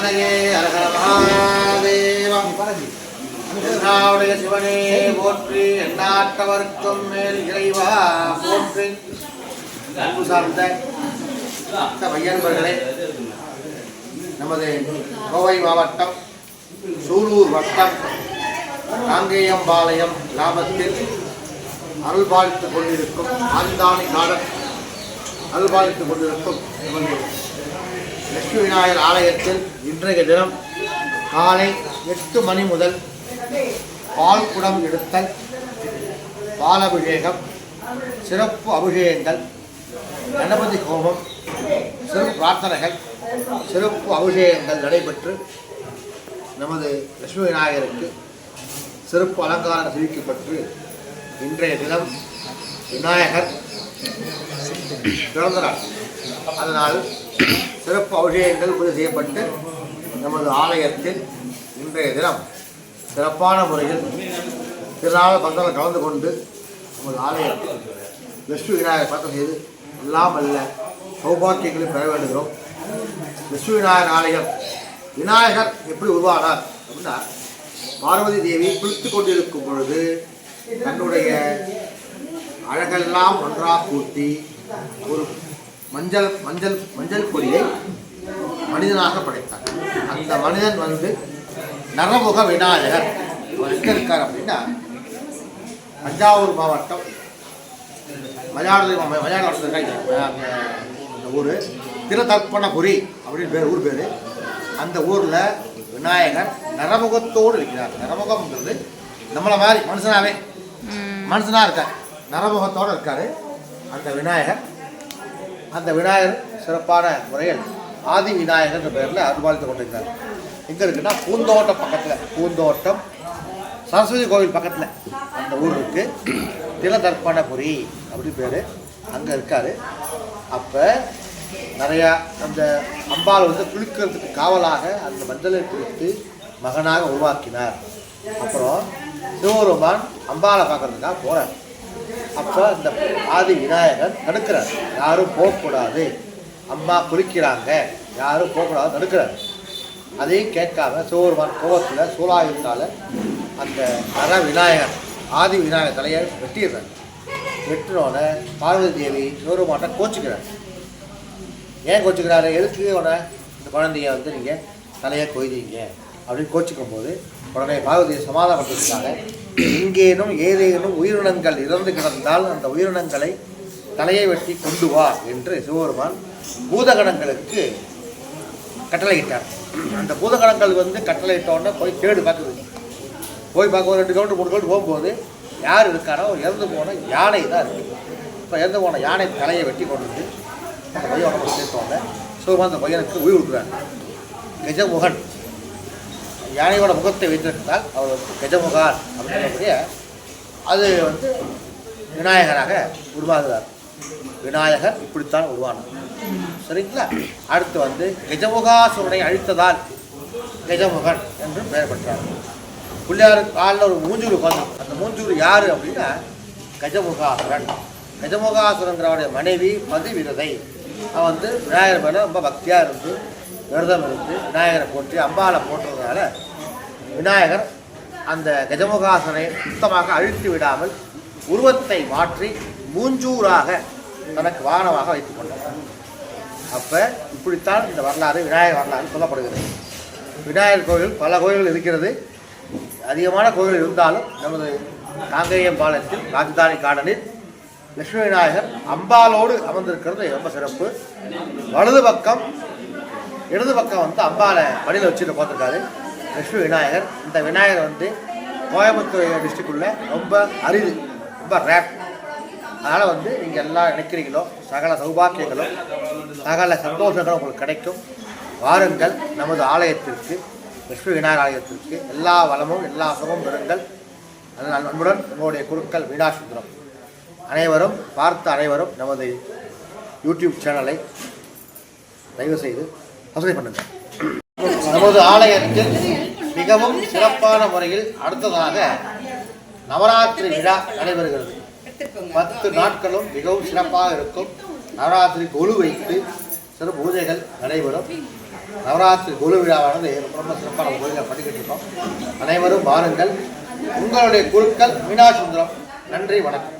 பார்வதிபதையே அரகர மகாதேவா திருநாவுடைய சிவனே போற்றி எண்ணாட்டவர்க்கும் மேல் இறைவா போற்றி. அன்பு சார்ந்த பக்த பையன்பர்களே நமது கோவை மாவட்டம் சூலூர் வட்டம் காங்கேயம்பாளையம் கிராமத்தில் அருள்பாலித்துக் கொண்டிருக்கும் ஆந்தானி காடன் அருள்பாலித்துக் கொண்டிருக்கும் நமது லட்சுமி விநாயகர் ஆலயத்தில் இன்றைய தினம் காலை எட்டு மணி முதல் பால் குடம் எடுத்தல் பாலபிஷேகம் சிறப்பு அபிஷேகங்கள் கணபதி ஹோமம் சிறப்பு பிரார்த்தனைகள் சிறப்பு அபிஷேகங்கள் நடைபெற்று நமது லட்சுமி விநாயகருக்கு சிறப்பு அலங்காரம் செய்விக்கப்பட்டு இன்றைய தினம் விநாயகர் பிறந்த நாள் அதனால் சிறப்பு அபிஷேகங்கள் பூஜை செய்யப்பட்டு நமது ஆலயத்தில் இன்றைய தினம் சிறப்பான முறையில் திருநாள் பந்தங்கள் கலந்து கொண்டு நமது ஆலயத்தில் லட்சுமி விநாயகர் பிரார்த்தனை செய்து எல்லாம் அல்ல சௌபாக்கியங்களை பெற வேண்டுகிறோம். லட்சுமி விநாயகர் ஆலயம் விநாயகர் எப்படி உருவானார் அப்படின்னா பார்வதி தேவி குளித்துக் கொண்டிருக்கும் பொழுது தன்னுடைய அழகெல்லாம் ஒன்றாக கூட்டி ஒரு மஞ்சள் மஞ்சள் மஞ்சள் பொடியை மனிதனாக படைத்தார். அந்த மனிதன் வந்து நரமுக விநாயகர். அவர் எங்கே இருக்கார் அப்படின்னா தஞ்சாவூர் மாவட்டம் மலையாள மலையாளத்தில் அந்த ஊர். திருதர்ப்பணபுரி அப்படின்னு பேர் ஊர் பேர். அந்த ஊரில் விநாயகர் நரமுகத்தோடு இருக்கிறார். நரமுகம்ன்றது நம்மளை மாதிரி மனுஷனாவே மனுஷனாக இருக்கார். நரமுகத்தோடு இருக்கார் அந்த விநாயகர். அந்த விநாயகர் சிறப்பான முறையில் ஆதி விநாயகர் என்ற பெயரில் அருள்பாலித்து கொண்டிருந்தார் எங்கே இருக்குன்னா பூந்தோட்டம் பக்கத்தில் பூந்தோட்டம். சரஸ்வதி கோவில் பக்கத்தில் அந்த ஊர் இருக்கு. திலதர்ப்பணபுரி அப்படி பேர். அங்கே இருக்கார். அப்போ நிறையா அந்த அம்பாள் வந்து குளிக்கிறதுக்கு காவலாக அந்த மஞ்சளை குளித்து மகனாக உருவாக்கினார். அப்புறம் சிவபெருமான் அம்பாளை பார்க்கறதுக்காக போகிறார் அப்போ இந்த ஆதி விநாயகர் தடுக்கிறார். யாரும் போகக்கூடாது. அம்மா குளிக்கிறாங்க யாரும் போகக்கூடாது தடுக்கிறார். அதையும் கேட்காம சிவபெருமான் கோபத்தில் சூலாயுத்தால் அந்த நர விநாயகர் ஆதி விநாயகர் தலையை வெட்டிடுறார். வெட்டினோடனே பார்வதி தேவி சிவபெருமான்ட்ட கோச்சிக்கிறார். ஏன் கோச்சிக்கிறாரு? எதுக்கு உடனே இந்த குழந்தைய வந்து நீங்கள் தலையை கொய்தீங்க? அப்படின்னு கோச்சிக்கும் போது உடனே பார்வதியை சமாதானப்படுத்துறதுக்காக எங்கேனும் ஏதேனும் உயிரினங்கள் இறந்து கிடந்தால் அந்த உயிரினங்களை தலையை வெட்டி கொண்டு வா என்று சிவபெருமான் பூதகணங்களுக்கு கட்டளையிட்டார். அந்த பூதகணங்கள் வந்து கட்டளையிட்டோன்னே போய் தேடு பார்க்குது. போய் பார்க்க ஒரு ரெண்டு கிலோமீட்டர் மூணு கிலோமீட்டர் போகும்போது யார் இருக்காரோ இறந்து போன யானை தான் இருக்குது இப்போ இறந்து போன யானை தலையை வெட்டி கொண்டு வந்து அந்த பையன் உடம்பு சேர்த்தோங்க சிவபெருமான் அந்த பையனுக்கு உயிர் கொடுக்குறாரு. கஜமுகன். யானையோட முகத்தை வைத்திருந்தால் அவர் வந்து கஜமுகார் அப்படின்னு சொல்லக்கூடிய அது வந்து விநாயகராக உருவாகிறார். விநாயகர் இப்படித்தான் உருவானார். சரிங்களா? அடுத்து வந்து கஜமுகாசுரனை அழித்ததால் கஜமுகன் என்று பெயர் பெற்றார். பிள்ளையார் காலில் ஒரு மூஞ்சூர் உட்காந்து அந்த மூஞ்சூர் யார் அப்படின்னா கஜமுகாசுரன். கஜமுகாசுரங்கிறவருடைய மனைவி பதிவிரதை. அவன் வந்து விநாயகர் மேலே ரொம்ப பக்தியாக இருந்து விரதம் இருந்து விநாயகரை போற்றி அம்பாவை போட்டுறதுனால விநாயகர் அந்த கஜமுகாசனை சுத்தமாக அழித்து விடாமல் உருவத்தை மாற்றி மூஞ்சூராக தனக்கு வாகனமாக வைத்துக் கொண்டார். அப்போ இப்படித்தான் இந்த வரலாறு விநாயகர் வரலாறு சொல்லப்படுகிறது. விநாயகர் கோவில் பல கோயில்கள் இருக்கிறது. அதிகமான கோவில் இருந்தாலும் நமது காங்கேயம் பாலத்தில் ராஜதானி கார்டனில் லட்சுமி விநாயகர் அம்பாலோடு அமர்ந்திருக்கிறது. ரொம்ப சிறப்பு. வலது பக்கம் இடது பக்கம் வந்து அம்பாலை வழியில் வச்சுட்டு பார்த்துருக்காரு லட்சுமி விநாயகர். இந்த விநாயகர் வந்து கோயம்புத்தூர் டிஸ்ட்ரிக்டுள்ள ரொம்ப அரிது. ரொம்ப ரேப் அதனால் வந்து நீங்கள் எல்லாம் நினைக்கிறீங்களோ சகல சௌபாக்கியங்களும் சகல சந்தோஷங்களும் உங்களுக்கு கிடைக்கும். வாருங்கள் நமது ஆலயத்திற்கு லட்சுமி விநாயகர் ஆலயத்திற்கு. எல்லா வளமும் எல்லா சுகமும் பெறுங்கள். அதனால் அன்புடன் உங்களுடைய குருக்கள் வீணாசுந்தரம் அனைவரும் பார்த்த அனைவரும் நமது யூடியூப் சேனலை தயவு செய்து வசதி பண்ணுங்க. நமது ஆலயத்தில் மிகவும் சிறப்பான முறையில் அடுத்ததாக நவராத்திரி விழா நடைபெறுகிறது. பத்து நாட்களும் மிகவும் சிறப்பாக இருக்கும். நவராத்திரி கொலு வைத்து சிறு பூஜைகள் நடைபெறும். நவராத்திரி கொலு விழாவானது ரொம்ப சிறப்பான பூஜைகள் பண்ணிக்கிட்டு இருக்கோம். அனைவரும் வாருங்கள். உங்களுடைய குருக்கள் மீனாசுந்தரம். நன்றி வணக்கம்.